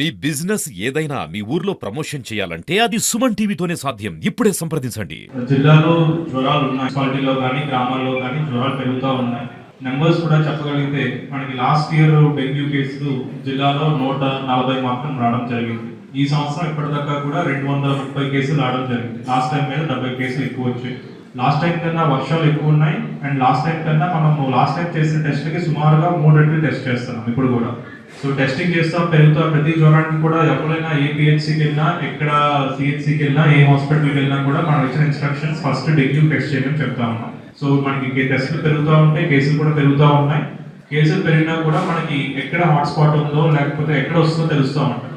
మీ business ఏదైనా మీ ఊర్లో promotion చేయాలంటే అది సుమన్ టీవీతోనే సాధ్యం. ఇప్పుడే సంప్రదించండి. జిల్లాలో జ్వరాలు ఉన్నాయి. మున్సిపాలిటీలో కానీ గ్రామాల్లో కానీ జ్వరాలు పెరుగుతూ ఉన్నాయి. నెంబర్స్ కూడా చెప్పగలిగితే మనకి లాస్ట్ ఇయర్ డెంగ్యూ కేసులు జిల్లాలో నూట నలభై మాత్రం రావడం జరిగింది. ఈ సంవత్సరం ఇప్పటిదాకా కూడా రెండు వందల ముప్పై కేసులు రావడం జరిగింది. లాస్ట్ టైం మీద డెబ్బై కేసులు ఎక్కువ వచ్చాయి. లాస్ట్ టైం కన్నా వర్షాలు ఎక్కువ ఉన్నాయి. అండ్ లాస్ట్ టైం కన్నా మనం లాస్ట్ టైం చేసిన టెస్ట్కి సుమారుగా మూడు రెట్లు టెస్ట్ చేస్తున్నాం ఇప్పుడు కూడా. సో టెస్టింగ్ చేస్తా పెరుగుతా ప్రతి జ్వరానికి కూడా ఎవరైనా ఏ పిహెచ్సికి వెళ్ళినా ఎక్కడ సిహెచ్సికి వెళ్ళినా ఏ హాస్పిటల్కి వెళ్ళినా కూడా మనం ఇచ్చిన ఇన్స్ట్రక్షన్స్ ఫస్ట్ డెంగ్యూ టెస్ట్ చేయమని చెప్తా ఉన్నాం. సో మనకి టెస్ట్లు పెరుగుతూ ఉంటాయి కేసులు కూడా పెరుగుతూ ఉన్నాయి. కేసులు పెరిగినా కూడా మనకి ఎక్కడ హాట్స్పాట్ ఉందో లేకపోతే ఎక్కడ వస్తుందో తెలుస్తూ ఉంటాయి.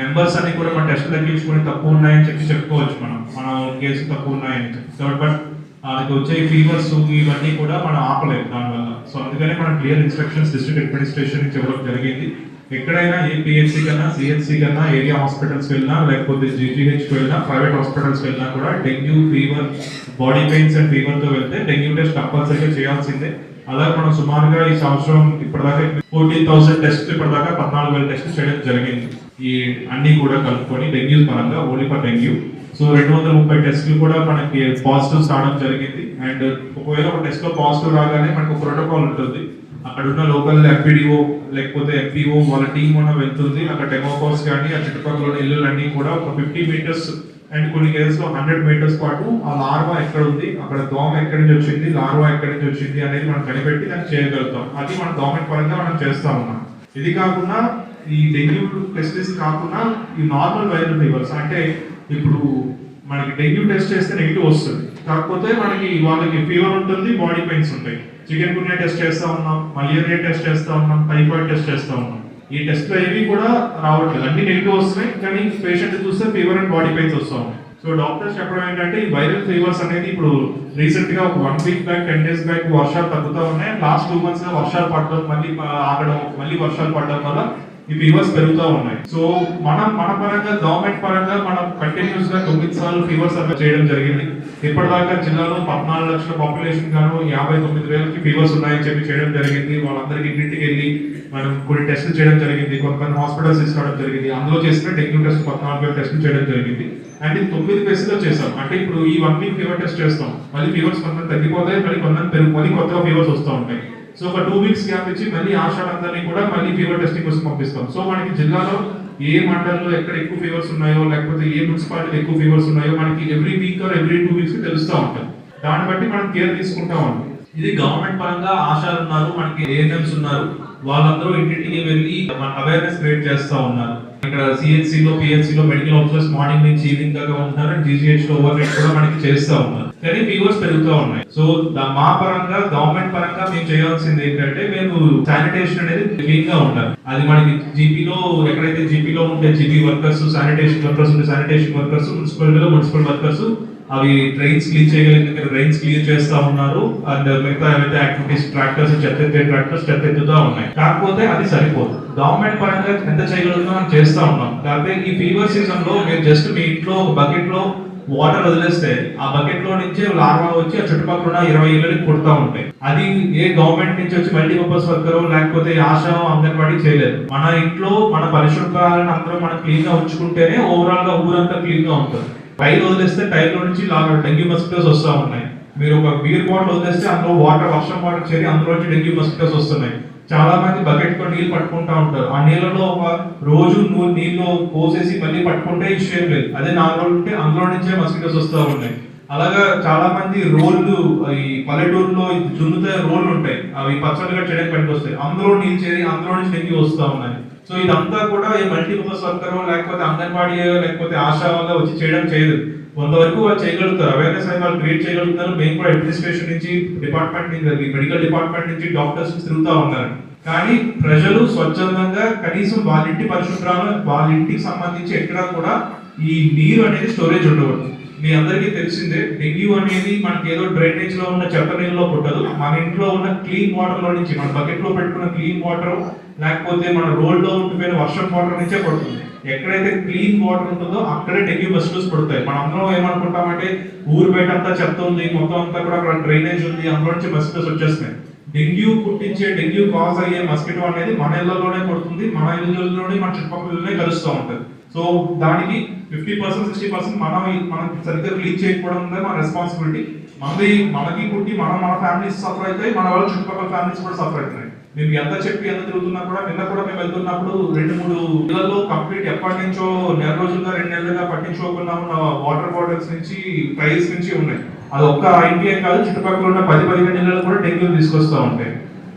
నెంబర్స్ అన్ని కూడా మన టెస్ట్ తగ్గించుకుని తక్కువ ఉన్నాయని చెప్పి చెప్పుకోవచ్చు మనం. మన కేసులు తక్కువ ఉన్నాయని చెప్పి. బట్ వాళ్ళకి వచ్చే ఫీవర్స్ ఇవన్నీ కూడా మనం ఆపలేము. దానివల్ల సో అందుకనే మనం క్లియర్ ఇన్స్ట్రక్షన్స్ డిస్ట్రిక్ట్ అడ్మినిస్ట్రేషన్ నుంచి ఇవ్వడం జరిగింది. ఎక్కడైనా ఏ పిహెచ్సి కన్నా సిహెచ్సి కన్నా ఏరియా హాస్పిటల్స్ వెళ్ళినా లేకపోతే జీజీహెచ్ వెళ్ళినా ప్రైవేట్ హాస్పిటల్స్ వెళ్ళినా కూడా dengue fever body pains and ఫీవర్తో వెళ్తే డెంగ్యూ టెస్ట్ కంపల్సరీగా చేయాల్సిందే. అలాగే మనం సుమారుగా ఈ సంవత్సరం ఇప్పటిదాకా ఫోర్టీన్ థౌసండ్ టెస్ట్ ఇప్పటిదాకా పద్నాలుగు వేల టెస్ట్ చేయడం జరిగింది. ఈ అన్ని కూడా కలుపుకొని డెంగ్యూ పరంగా ఓన్లీ ఫర్ డెంగ్యూ. సో రెండు వందల ముప్పై టెస్టులు కూడా మనకి పాజిటివ్స్ రావడం జరిగింది. అండ్ ఒకవేళ ఒక టెస్ట్లో పాజిటివ్ రాగానే మనకు ప్రోటోకాల్ ఉంటుంది. అక్కడ ఉన్న లోకల్ ఎంపీడీఓ లేకపోతే ఎంపీఓ వాళ్ళ టీం ఉన్న వెళ్తుంది. అక్కడ డెమోకాస్ కానీ ఆ చుట్టుపక్కల ఉన్న ఇల్లులన్నీ కూడా ఒక ఫిఫ్టీ మీటర్స్ అండ్ కొన్ని కేసెస్లో హండ్రెడ్ మీటర్స్ పాటు ఆ లార్వా ఎక్కడ ఉంది అక్కడ దోమ ఎక్కడి నుంచి వచ్చింది లార్వా ఎక్కడి నుంచి వచ్చింది అనేది మనం కనిపెట్టి దాన్ని చేయగలుగుతాం. అది మన గవర్నమెంట్ పరంగా మనం చేస్తా ఉన్నాం. ఇది కాకుండా ఈ డెంగ్యూ టెస్టిస్ కాకుండా ఈ నార్మల్ వైరల్ ఫీవర్స్ అంటే ఇప్పుడు మనకి డెంగ్యూ టెస్ట్ చేస్తే నెగిటివ్ వస్తుంది. కాకపోతే మనకి వాళ్ళకి ఫీవర్ ఉంటుంది బాడీ పెయిన్స్ ఉంటాయి. చికెన్ గున్యా టెస్ట్ చేస్తా ఉన్నాం మలేరియా టెస్ట్ చేస్తా ఉన్నాం టైఫాయిడ్ టెస్ట్ చేస్తా ఉన్నాం. ఈ టెస్ట్ ఏవి కూడా రావట్లేదు. అన్ని నెగిటివ్ వస్తున్నాయి కానీ పేషెంట్ చూస్తే ఫీవర్ అండ్ బాడీ పెయిన్స్ వస్తూ ఉన్నాయి. సో డాక్టర్స్ చెప్పడం ఏంటంటే ఈ వైరల్ ఫీవర్స్ అనేది ఇప్పుడు రీసెంట్గా ఒక one week back ten days back వర్షాలు తగ్గుతూ ఉన్నాయి. లాస్ట్ టూ మంత్స్గా వర్షాలు పడడం మళ్ళీ ఆగడం మళ్ళీ వర్షాలు పడడం వల్ల ఈ ఫీవర్స్ పెరుగుతూ ఉన్నాయి. సో మనం మన పరంగా గవర్నమెంట్ పరంగా మనం కంటిన్యూస్గా తొమ్మిది సార్లు ఫీవర్ సర్వే చేయడం జరిగింది. ఇప్పటిదాకా జిల్లాలో పద్నాలుగు లక్షల పాపులేషన్ గాను యాభై తొమ్మిది వేలకి ఫీవర్స్ ఉన్నాయని చెప్పి చేయడం జరిగింది. వాళ్ళందరికీ ఇంటింటికి వెళ్ళి మనం కొన్ని టెస్టులు చేయడం జరిగింది. కొంతమంది హాస్పిటల్స్ తీసుకోవడం జరిగింది. అందులో చేసిన డెంగ్యూ టెస్ట్ పద్నాలుగు వేల టెస్టులు చేయడం జరిగింది. అండ్ తొమ్మిది ఫేజ్ చేస్తాం అంటే ఇప్పుడు ఈ వన్ వీక్ ఫీవర్ టెస్ట్ చేస్తాం. మళ్ళీ ఫీవర్స్ కొంత తగ్గిపోతాయి మళ్ళీ కొంత పెరుగు మళ్ళీ కొత్తగా ఫీవర్స్ వస్తూ ఉంటాయి. సో ఒక టూ వీక్స్ గ్యాప్ ఇచ్చి మళ్ళీ ఆశాలందరినీ కూడా మళ్ళీ ఫీవర్ టెస్టింగ్ కోసం పంపిస్తాం. సో మనకి జిల్లాలో ఏ మండలంలో ఎక్కడ ఎక్కువ ఫీవర్స్ ఉన్నాయో లేకపోతే ఏ మున్సిపాలిటీ ఎక్కువ ఫీవర్స్ ఉన్నాయో మనకి every week or every two weeks తెలుస్తూ ఉంటాయి దాన్ని బట్టి మనం కేర్ తీసుకుంటా ఉంటాం ఇది గవర్నమెంట్ పరంగా ఆశాలు ఉన్నారు మనకి ఏఎన్ఎంస్ ఉన్నారు. వాళ్ళందరూ ఇంటింటికి వెళ్ళి అవేర్నెస్ క్రియేట్ చేస్తూ ఉన్నారు. ఇక్కడ సిహెచ్సిలో పిహెచ్సిలో లో మెడికల్ ఆఫీసర్స్ మార్నింగ్ నుంచి ఈవినింగ్ దాకా ఉంటున్నారు. జీజీహెచ్లో ఓవర్ నైట్ కూడా మనకి చేస్తూ ఉన్నారు. కానీ ఫీవర్స్ పెరుగుతూ ఉన్నాయి. సో మా పరంగా గవర్నమెంట్ పరంగా మేము చేయాల్సింది ఏంటంటే మేము శానిటేషన్ అనేది క్లీన్గా ఉండాలి. అది మనకి జీపీలో ఎక్కడైతే జీపీలో ఉంటే జీపీ వర్కర్స్ శానిటేషన్ వర్కర్స్ ఉంటే శానిటేషన్ వర్కర్స్ మున్సిపాలిటీలో మున్సిపల్ వర్కర్స్ అవి ట్రైన్స్ క్లీన్ చేయగలిగిన ట్రైన్స్ క్లీన్ చేస్తా ఉన్నారు. అండ్ మిగతా ఏవైతే యాక్టివిటీస్ ట్రాక్టర్స్ చెత్త ఎత్తే ట్రాక్టర్స్ చెత్త ఎత్తుతా ఉన్నాయి. కాకపోతే అది సరిపోదు. గవర్నమెంట్ పరంగా ఎంత చేయగలుగుతాం మనం చేస్తా ఉన్నాం. కాకపోతే ఈ ఫీవర్ సీజన్లో మీరు జస్ట్ మీ ఇంట్లో ఒక బకెట్లో వాటర్ వదిలేస్తే ఆ బకెట్లో నుంచి లార్వా వచ్చి ఆ చుట్టుపక్కల ఉన్న ఇరవై ఇళ్ళకి పుడతా ఉంటాయి. అది ఏ గవర్నమెంట్ నుంచి వచ్చి మల్టీపర్పస్ వర్కర్ లేకపోతే ఆశ అంగన్వాడీ చేయలేదు. మన ఇంట్లో మన పరిశుభ్రాలను అందరం మనం క్లీన్గా ఉంచుకుంటేనే ఓవరాల్గా ఊరంతా క్లీన్గా ఉంటుంది. పైన వదిలేస్తే టైర్ నుంచి లాగా డెంగ్యూ మస్కిటోస్ వస్తూ ఉన్నాయి. మీరు ఒక బీర్ బాటిల్ వదిలేస్తే అందులో వాటర్ వర్షం వాటర్ చేరి అందులో నుంచి డెంగ్యూ మస్కిటోస్ వస్తున్నాయి. చాలా మంది బకెట్తో నీళ్ళు పట్టుకుంటా ఉంటారు. ఆ నీళ్ళలో ఒక రోజు నువ్వు నీళ్ళు పోసేసి మళ్ళీ పట్టుకుంటే ఇష్యం లేదు. అదే నాలుగు రోజులు ఉంటే అందులో నుంచే మస్కిటోస్ వస్తూ ఉన్నాయి. అలాగా చాలా మంది రోళ్ళు ఈ పల్లెటూరులో దున్నుతే రోళ్ళు ఉంటాయి. అవి పచ్చడిగా చేయడానికి పనికి వస్తాయి అందులో నీళ్ళు చేరి అందులో నుంచి డెంగ్యూ వస్తూ ఉన్నాయి. సో ఇదంతా కూడా ఈ మల్టీపర్పస్ వర్కర్ లేకపోతే అంగన్వాడీ లేకపోతే ఆశా వల్ల వచ్చి చేయడం చేయదు. కొంతవరకు వాళ్ళు చేయగలుగుతారు. అవేర్నెస్ అనేది వాళ్ళు క్రియేట్ చేయగలుగుతారు. మేము కూడా అడ్మినిస్ట్రేషన్ నుంచి డిపార్ట్మెంట్ నుంచి మెడికల్ డిపార్ట్మెంట్ నుంచి డాక్టర్స్ తిరుగుతూ ఉన్నారు. కానీ ప్రజలు స్వచ్ఛందంగా కనీసం వాళ్ళ ఇంటి పరిశుభ్రాలు వాళ్ళ ఇంటికి సంబంధించి ఎక్కడా కూడా ఈ నీరు అనేది స్టోరేజ్ ఉండకూడదు. మీ అందరికీ తెలిసిందే డెంగ్యూ అనేది మనకి ఏదో డ్రైనేజ్లో ఉన్న చెత్త నీళ్ళలో పుట్టదు. మన ఇంట్లో ఉన్న క్లీన్ వాటర్లో నుంచి మన బకెట్లో పెట్టుకున్న క్లీన్ వాటర్ లేకపోతే మన రోడ్లో ఉండిపోయిన వర్షం వాటర్ నుంచే పడుతుంది. ఎక్కడైతే క్లీన్ వాటర్ ఉంటుందో అక్కడే డెంగ్యూ బస్టర్స్ పడతాయి. మనం అందరం ఏమనుకుంటామంటే ఊరు బయట అంతా చెత్త ఉంది మొత్తం అంతా కూడా అక్కడ డ్రైనేజ్ ఉంది అందులో నుంచి బస్టర్స్ వచ్చేస్తాయి డెంగ్యూ పుట్టించే డెంగ్యూ కాజ్ అయ్యే మస్కిటో అనేది మన ఇళ్ళలోనే పడుతుంది మన ఇళ్ళలోనే మన చుట్టుపక్కలనే కలుస్తూ ఉంటుంది. సో దానికి ఫిఫ్టీ పర్సెంట్ సిక్స్టీ పర్సెంట్ మనం మనం సరిగ్గా క్లీన్ చేయకపోవడం అనేది మన రెస్పాన్సిబిలిటీ మనది మనకి పుట్టి మనం మన ఫ్యామిలీస్ సఫర్ అవుతాయి మన వాళ్ళ చుట్టుపక్కల ఫ్యామిలీస్ కూడా సఫర్ అవుతున్నాయి. మేము ఎంత చెప్పి ఎంత తిరుగుతున్నా కూడా నిన్న కూడా మేము వెళ్తున్నప్పుడు రెండు మూడు ఇళ్ళలో కంప్లీట్ ఎప్పటి నుంచో నెల రోజులుగా రెండు నెలలుగా పట్టించుకోకుండా ఉన్న వాటర్ బాటిల్స్ నుంచి ట్రైల్స్ నుంచి ఉన్నాయి. అది ఒక్క ఇండియా కాదు చుట్టుపక్కల ఉన్న పది పదిహేను నెలలు కూడా డెంగ్యూ తీసుకొస్తూ ఉంటాయి.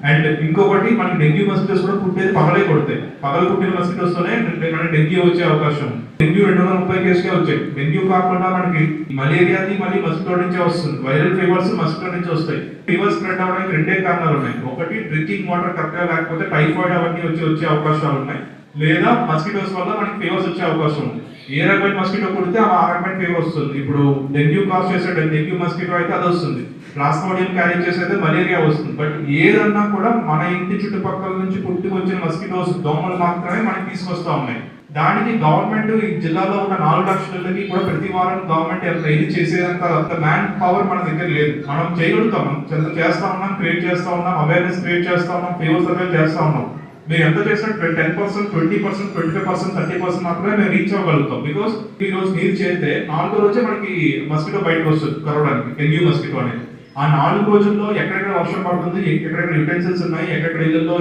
అండ్ ఇంకొకటి మనకి డెంగ్యూ మస్కిటోస్ కూడా పుట్టేది పగలే కొడతాయి పగలు పుట్టిన మస్కిటోస్ తోనే మనకి డెంగ్యూ వచ్చే అవకాశం ఉంది. డెంగ్యూ రెండు వందల ముప్పై కేసులే వచ్చాయి. డెంగ్యూ కాకుండా మనకి మలేరియాది మళ్ళీ మస్కిటో నుంచే వస్తుంది. వైరల్ ఫీవర్స్ మస్కిటో నుంచి వస్తాయి. ఫీవర్ స్ప్రెడ్ అవడానికి రెండే కారణాలు ఉన్నాయి. ఒకటి డ్రింకింగ్ వాటర్ కరెక్ట్గా లేకపోతే టైఫాయిడ్ అవన్నీ వచ్చి వచ్చే అవకాశాలు ఉన్నాయి. లేదా మస్కిటోస్ వల్ల మనకి ఫీవర్స్ వచ్చే అవకాశం ఉంది. ఏ రకమైన మస్కిటో కుడితే ఆ రకమైన ఫీవర్ వస్తుంది. ఇప్పుడు డెంగ్యూ కాస్ చేసే డెంగ్యూ మస్కిటో అయితే అది వస్తుంది. ప్లాస్మోడియం క్యారీ చేసేది మలేరియా వస్తుంది. బట్ ఏదన్నా కూడా మన ఇంటి చుట్టుపక్కల నుంచి పుట్టుకొచ్చిన మస్కిటోస్ దోమలు మాత్రమే మనకి తీసుకొస్తా ఉన్నాయి. దానికి గవర్నమెంట్ ఈ జిల్లాలో ఉన్న నాలుగు లక్షలకి కూడా ప్రతి వారం గవర్నమెంట్ ఎంత ఇది చేసేంత అంత మ్యాన్ పవర్ మన దగ్గర లేదు. మనం చేయగలుగుతాం మనం చేస్తా ఉన్నాం క్రియేట్ చేస్తా ఉన్నాం అవేర్నెస్ క్రియేట్ చేస్తా ఉన్నాం ఫీవర్ సర్వే చేస్తా ఉన్నాం. మీరు ఎంత చేసినా ten percent twenty percent twenty five percent thirty percent మాత్రమే మేము రీచ్ అవ్వగలుగుతాం. బికాస్ ఈ రోజు మీరు చేస్తే నాలుగో రోజే మనకి మస్కిటో బయటకు వస్తుంది కరవడానికి డెంగ్యూ మస్కిటో అనేది. ఆ నాలుగు రోజుల్లో ఎక్కడెక్కడ వర్షం పడుతుంది? ఎక్కడెక్కడ యుటెన్సిల్స్ ఉన్నాయి? ఎక్కడెక్కడ ఇళ్ళలో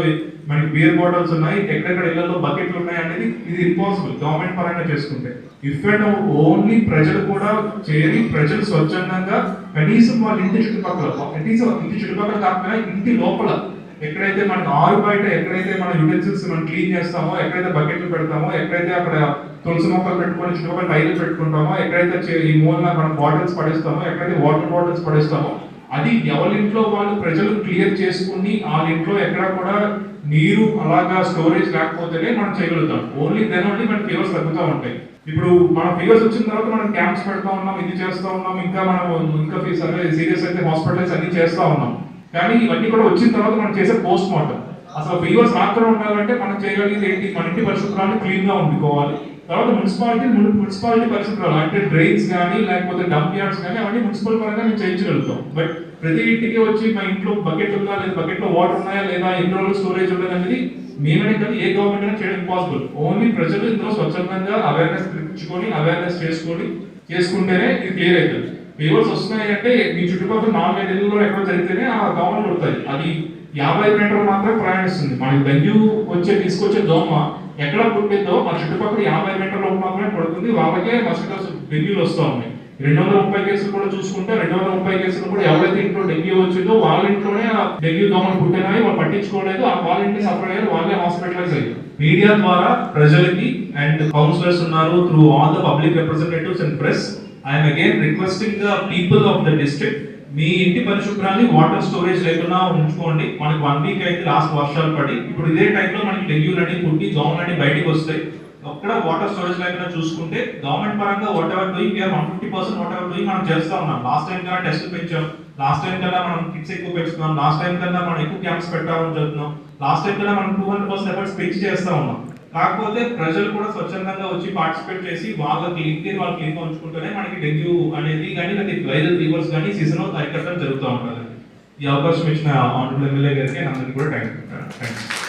మనకి బియర్ బాటిల్స్ ఉన్నాయి? ఎక్కడెక్కడ ఇళ్ళలో బకెట్లు ఉన్నాయి అనేది ఇది ఇంపాసిబుల్ గవర్నమెంట్ పరంగా చేసుకుంటే. ఇఫ్ అండ్ ఓన్లీ ప్రజలు కూడా చేరి ప్రజలు స్వచ్ఛందంగా కనీసం వాళ్ళ ఇంటి చుట్టుపక్కల కనీసం ఇంటి చుట్టుపక్కల కాకుండా ఇంటి లోపల ఎక్కడైతే మనకి ఆరు బయట ఎక్కడైతే మన యుటెన్సిల్స్ మనం క్లీన్ చేస్తామో ఎక్కడైతే బకెట్లు పెడతామో ఎక్కడైతే అక్కడ తులసి మొక్కలు పెట్టుకొని చుట్టుపక్కల టైర్లు పెట్టుకుంటామో ఎక్కడైతే ఈ మూలన మనం బాటిల్స్ పడేస్తామో ఎక్కడైతే వాటర్ బాటిల్స్ పడేస్తామో అది ఎవరింట్లో వాళ్ళు ప్రజలు క్లియర్ చేసుకుని వాళ్ళ ఇంట్లో ఎక్కడ కూడా నీరు అలాగా స్టోరేజ్ లేకపోతేనే మనం చేయగలుగుతాం. ఓన్లీ దెన్ ఓన్లీ మన ఫీవర్స్ తగ్గుతూ ఉంటాయి. ఇప్పుడు మన ఫీవర్స్ వచ్చిన తర్వాత మనం క్యాంప్స్ పెడతా ఉన్నాం ఇది చేస్తా ఉన్నాం ఇంకా మనం ఇంకా సీరియస్ అయితే హాస్పిటల్స్ అన్ని చేస్తా ఉన్నాం. కానీ ఇవన్నీ కూడా వచ్చిన తర్వాత మనం చేసే పోస్ట్ మార్టం అసలు ఫీవర్స్ రాకుండా ఉండాలంటే మనం చేయగలిగేది ఏంటి? మన ఇంటి పరిశుభ్రాన్ని క్లీన్గా తర్వాత మున్సిపాలిటీ మున్సిపాలిటీ పరిస్థితుల్లో అంటే డ్రైన్స్ కానీ లేకపోతే డంప్ యార్డ్స్ కానీ అవన్నీ మున్సిపల్ పరంగా మేము చేయించగలుగుతాం. బట్ ప్రతి ఇంటికి వచ్చి మా ఇంట్లో బకెట్ ఉందా లేదా బకెట్లో వాటర్ ఉన్నాయా లేదా ఎన్ని రోజులు స్టోరేజ్ ఉండదు అనేది మేమనే కానీ ఏ గవర్నమెంట్ అయినా చేయడం పాసిబుల్. ఓన్లీ ప్రజలు ఇందులో స్వచ్ఛందంగా అవేర్నెస్ తెచ్చుకొని అవేర్నెస్ చేసుకొని చేసుకుంటేనే ఇది క్లియర్ అవుతుంది. ఫీవర్స్ వస్తున్నాయి అంటే మీ చుట్టుపక్కల నాలుగైదు ఇళ్ళలో ఎక్కడ జరిగితేనే ఆ దోమలు కొడతాయి. అది యాభై మీటర్లు మాత్రమే ప్రయాణిస్తుంది. మనకి డెంగ్యూ వచ్చే తీసుకొచ్చే దోమ ఎక్కడ పుట్టిందో మా చుట్టుపక్కల యాభై మీటర్ల మాత్రమే పడుతుంది. వాళ్ళకే మస్కిటోస్ డెంగ్యూలు వస్తూ ఉన్నాయి. రెండు వందల ముప్పై కేసులు కూడా చూసుకుంటే రెండు వందల ముప్పై కేసులు కూడా ఎవరైతే ఇంట్లో డెంగ్యూ వచ్చిందో వాళ్ళ ఇంట్లోనే ఆ డెంగ్యూ దోమలు పుట్టినాయి. వాళ్ళు పట్టించుకోలేదు. ఆ వాళ్ళ ఇంటి సఫర్ అయ్యారు వాళ్ళే హాస్పిటలైజ్ అయ్యారు. మీడియా ద్వారా ప్రజలకి అండ్ కౌన్సిలర్స్ ఉన్నారు through all the public representatives and press I'm again requesting the people of the district మీ ఇంటి పరిశుభ్రాన్ని వాటర్ స్టోరేజ్ లేకుండా ఉంచుకోండి. మనకి వన్ వీక్ అయితే లాస్ట్ వర్షాలు పడి. ఇప్పుడు ఇదే టైంలో మనకి డెంగ్యూలు అని పుట్టి దోమలు అని బయటికి వస్తాయి. ఒక్కడ వాటర్ స్టోరేజ్ లేకుండా చూసుకుంటే గవర్నమెంట్ పరంగా whatever doing we're one fifty percent whatever doing మనం చేస్తా ఉన్నాం. లాస్ట్ టైం కన్నా టెస్ట్ పెంచాం. లాస్ట్ టైం కన్నా మనం కిట్స్ ఎక్కువ పెంచుతున్నాం. లాస్ట్ టైం కన్నా మనం ఎక్కువ క్యాంప్స్ పెట్టామని చెప్తున్నాం. లాస్ట్ టైం కన్నా మనం టూ హండ్రెడ్ పర్సెంట్ ఎఫర్ట్స్ పెంచి చేస్తా ఉన్నాం. కాకపోతే ప్రజలు కూడా స్వచ్ఛందంగా వచ్చి పార్టిసిపేట్ చేసి వాళ్ళ క్లీన్ వాళ్ళు క్లీన్ ఉంచుకుంటేనే మనకి డెంగ్యూ అనేది కానీ లేకపోతే వైరల్ ఫీవర్స్ కానీ సీజన్ అరికట్టడం జరుగుతూ ఉంటుంది ఈ అవకాశం ఇచ్చిన ఆనరబుల్ ఎమ్మెల్యే గారికి అందరికీ కూడా థ్యాంక్ యూ